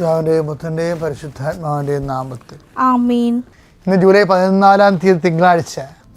പിതാവിന്റെയും പുത്രന്റെയും പരിശുദ്ധാത്മാവിന്റെയും നാമത്തിൽ. ഇന്ന് ജൂലൈ പതിനാലാം തീയതി തിങ്കളാഴ്ച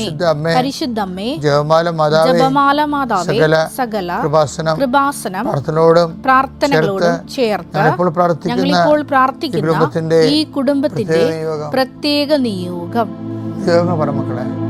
വഴി ഇടയാക്കണമേ. ഇടയാക്കണമേ പരിശുദ്ധ അമ്മേ പരിശുദ്ധമ്മേ ജപമാല മാതാവേ ജപമാല മാതാവേ സകല സകല കൃപാസനം കൃപാസനം പ്രാർത്ഥനയോടും പ്രാർത്ഥനകളോടും ചേർത്ത് ഞങ്ങളിപ്പോൾ പ്രാർത്ഥിക്കുന്ന ഈ കുടുംബത്തിന്റെ പ്രത്യേക നിയോഗം. പ്രത്യേക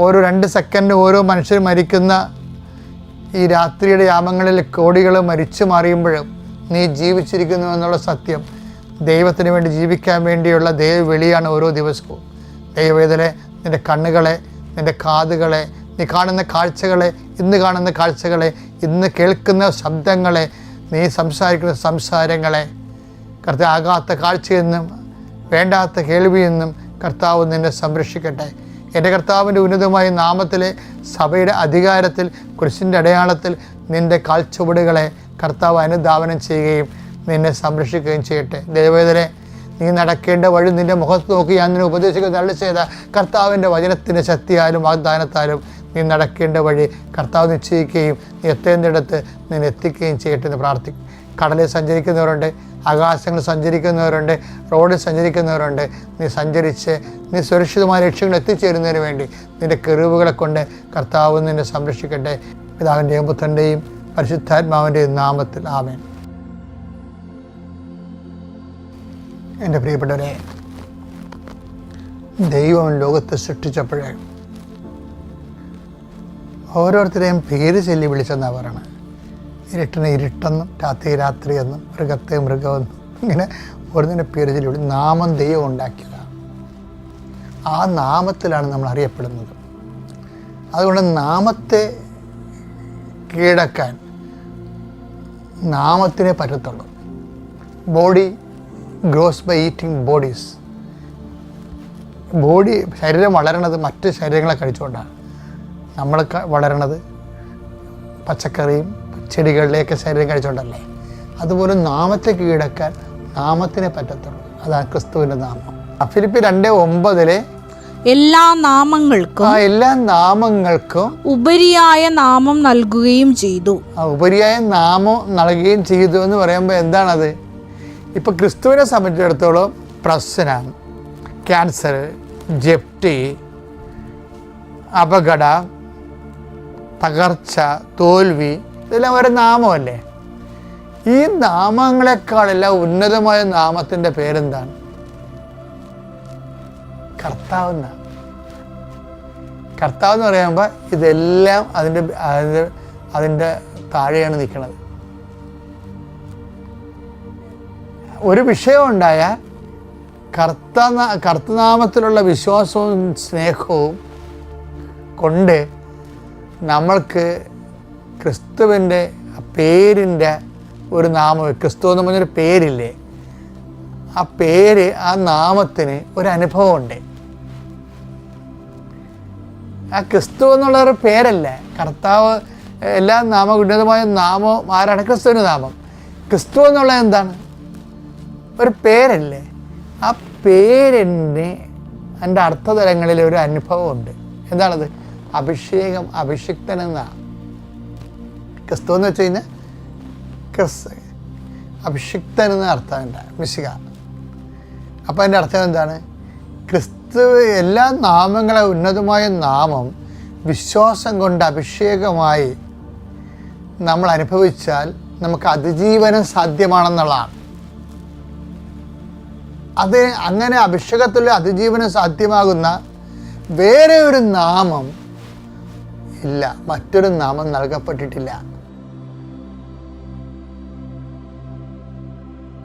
ഓരോ രണ്ട് സെക്കൻഡ് ഓരോ മനുഷ്യർ മരിക്കുന്ന ഈ രാത്രിയുടെ യാമങ്ങളിൽ കോടികൾ മരിച്ചു മാറിയുമ്പോഴും നീ ജീവിച്ചിരിക്കുന്നു എന്നുള്ള സത്യം ദൈവത്തിന് വേണ്ടി ജീവിക്കാൻ വേണ്ടിയുള്ള ദൈവ വെളിയാണ് ഓരോ ദിവസവും. ദൈവവേദനെ നിന്റെ കണ്ണുകളെ നിന്റെ കാതുകളെ നീ കാണുന്ന കാഴ്ചകളെ ഇന്ന് കാണുന്ന കാഴ്ചകളെ ഇന്ന് കേൾക്കുന്ന ശബ്ദങ്ങളെ നീ സംസാരിക്കുന്ന സംസാരങ്ങളെ കർത്താവ് ആകാത്ത കാഴ്ചയെന്നും വേണ്ടാത്ത കേൾവിയെന്നും കർത്താവ് നിന്നെ സംരക്ഷിക്കട്ടെ. എന്റെ കർത്താവിന്റെ ഉന്നതമായ നാമത്തിലെ സഭയുടെ അധികാരത്തിൽ കുരിശിന്റെ അടയാളത്തിൽ നിന്റെ കാൽച്ചുവടുകളെ കർത്താവ് അനുധാവനം ചെയ്യുകയും നിന്നെ സംരക്ഷിക്കുകയും ചെയ്യട്ടെ. ദൈവവേദനെ നീ നടക്കേണ്ട വഴി നിന്റെ മുഖത്ത് നോക്കി ഞാൻ നിന്നെ ഉപദേശിക്കുന്ന നല്ല ചെയ്ത കർത്താവിന്റെ വചനത്തിന്റെ ശക്തിയാലും വാഗ്ദാനത്താലും നീ നടക്കേണ്ട വഴി കർത്താവ് നിശ്ചയിക്കുകയും നീ എത്തേണ്ടിടത്ത് നിന്നെ എത്തിക്കുകയും ചെയ്യട്ടെ എന്ന് പ്രാർത്ഥിക്കും കടലിൽ സഞ്ചരിക്കുന്നവരുണ്ട് ആകാശങ്ങളിൽ സഞ്ചരിക്കുന്നവരുണ്ട് റോഡിൽ സഞ്ചരിക്കുന്നവരുണ്ട്. നീ സഞ്ചരിച്ച് നീ സുരക്ഷിതമായ ലക്ഷ്യങ്ങൾ എത്തിച്ചേരുന്നതിന് വേണ്ടി നിന്റെ കെറിവുകളെ കൊണ്ട് കർത്താവ് നിന്നെ സംരക്ഷിക്കട്ടെ. പിതാവിന്റെയും പുത്രന്റെയും പരിശുദ്ധാത്മാവിന്റെയും നാമത്തിൽ ആമേൻ. എന്റെ പ്രിയപ്പെട്ടവരെ ദൈവം ലോകത്തെ സൃഷ്ടിച്ചപ്പോഴേ ഓരോരുത്തരെയും പേര് ചൊല്ലി വിളിച്ചെന്നാണ് പറയണത് ഇരുട്ടിനെ ഇരുട്ടെന്നും രാത്രി രാത്രി എന്നും മൃഗത്തെ മൃഗമെന്നും ഇങ്ങനെ ഓരോന്നിന്റെ പേര് ചൊല്ലി വിളി നാമം ദൈവം ഉണ്ടാക്കിയതാണ് ആ നാമത്തിലാണ് നമ്മൾ അറിയപ്പെടുന്നത്. അതുകൊണ്ട് നാമത്തെ കീഴടക്കാൻ നാമത്തിനെ പറ്റത്തുള്ളൂ. Body grows by eating bodies. Body ശരീരം വളരണത് മറ്റ് ശരീരങ്ങളെ കഴിച്ചുകൊണ്ടാണ്. നമ്മൾ വളരണത് പച്ചക്കറിയും ചെടികളിലേക്ക് ശരീരം കഴിച്ചുകൊണ്ടല്ലേ അതുപോലെ നാമത്തെ കീഴടക്കാൻ നാമത്തിനെ പറ്റത്തുള്ളൂ. അതാണ് ക്രിസ്തുവിന്റെ നാമം. ഫിലിപ്പി രണ്ട് ഒമ്പതിലെ എല്ലാ നാമങ്ങൾക്കും ആ എല്ലാ നാമങ്ങൾക്കും ഉപരിയായ നാമം നൽകുകയും ചെയ്തു. ആ ഉപരിയായ നാമം നൽകുകയും ചെയ്തു എന്ന് പറയുമ്പോൾ എന്താണത്? ഇപ്പോൾ ക്രിസ്തുവിനെ സംബന്ധിച്ചിടത്തോളം പ്രശ്നം ക്യാൻസർ ജപ്തി അപകട തകർച്ച തോൽവി ഇതെല്ലാം ഒരു നാമമല്ലേ? ഈ നാമങ്ങളെക്കാളെല്ലാം ഉന്നതമായ നാമത്തിന്റെ പേരെന്താണ്? കർത്താവ് കർത്താവ് എന്ന് പറയുമ്പോൾ ഇതെല്ലാം അതിന്റെ അതിന്റെ അതിന്റെ താഴെയാണ് നിൽക്കുന്നത്. ഒരു വിഷയം ഉണ്ടായാൽ കർത്ത കർത്തനാമത്തിലുള്ള വിശ്വാസവും സ്നേഹവും കൊണ്ട് നമ്മൾക്ക് ക്രിസ്തുവിന്റെ പേരിന്റെ ഒരു നാമം ക്രിസ്തു എന്ന് പറഞ്ഞൊരു പേരില്ലേ? ആ പേര് ആ നാമത്തിന് ഒരു അനുഭവമുണ്ട്. ആ ക്രിസ്തു എന്നുള്ള ഒരു പേരല്ല. കർത്താവ് എല്ലാ നാമ ഉന്നതമായ നാമം ആരാണ്? ക്രിസ്തുവിന്റെ നാമം. ക്രിസ്തു എന്നുള്ളത് എന്താണ്? ഒരു പേരല്ലേ. ആ പേരിന് എന്റെ അർത്ഥതലങ്ങളിൽ ഒരു അനുഭവമുണ്ട്. എന്താണത്? അഭിഷേകം അഭിഷിക്തനെന്ന ക്രിസ്തു എന്ന് വെച്ച് കഴിഞ്ഞാൽ ക്രിസ് അഭിഷിക്തൻ എന്ന അർത്ഥമുണ്ട് മിശിക. അപ്പോൾ അതിന്റെ അർത്ഥം എന്താണ്? ക്രിസ്തു എല്ലാ നാമങ്ങളെ ഉന്നതമായ നാമം വിശ്വാസം കൊണ്ട് അഭിഷേകമായി നമ്മൾ അനുഭവിച്ചാൽ നമുക്ക് അതിജീവനം സാധ്യമാണെന്നുള്ളതാണ്. അത് അങ്ങനെ അഭിഷേകത്തിൽ അതിജീവനം സാധ്യമാകുന്ന വേറെ ഒരു നാമം ഇല്ല. മറ്റൊരു നാമം നൽകപ്പെട്ടിട്ടില്ല.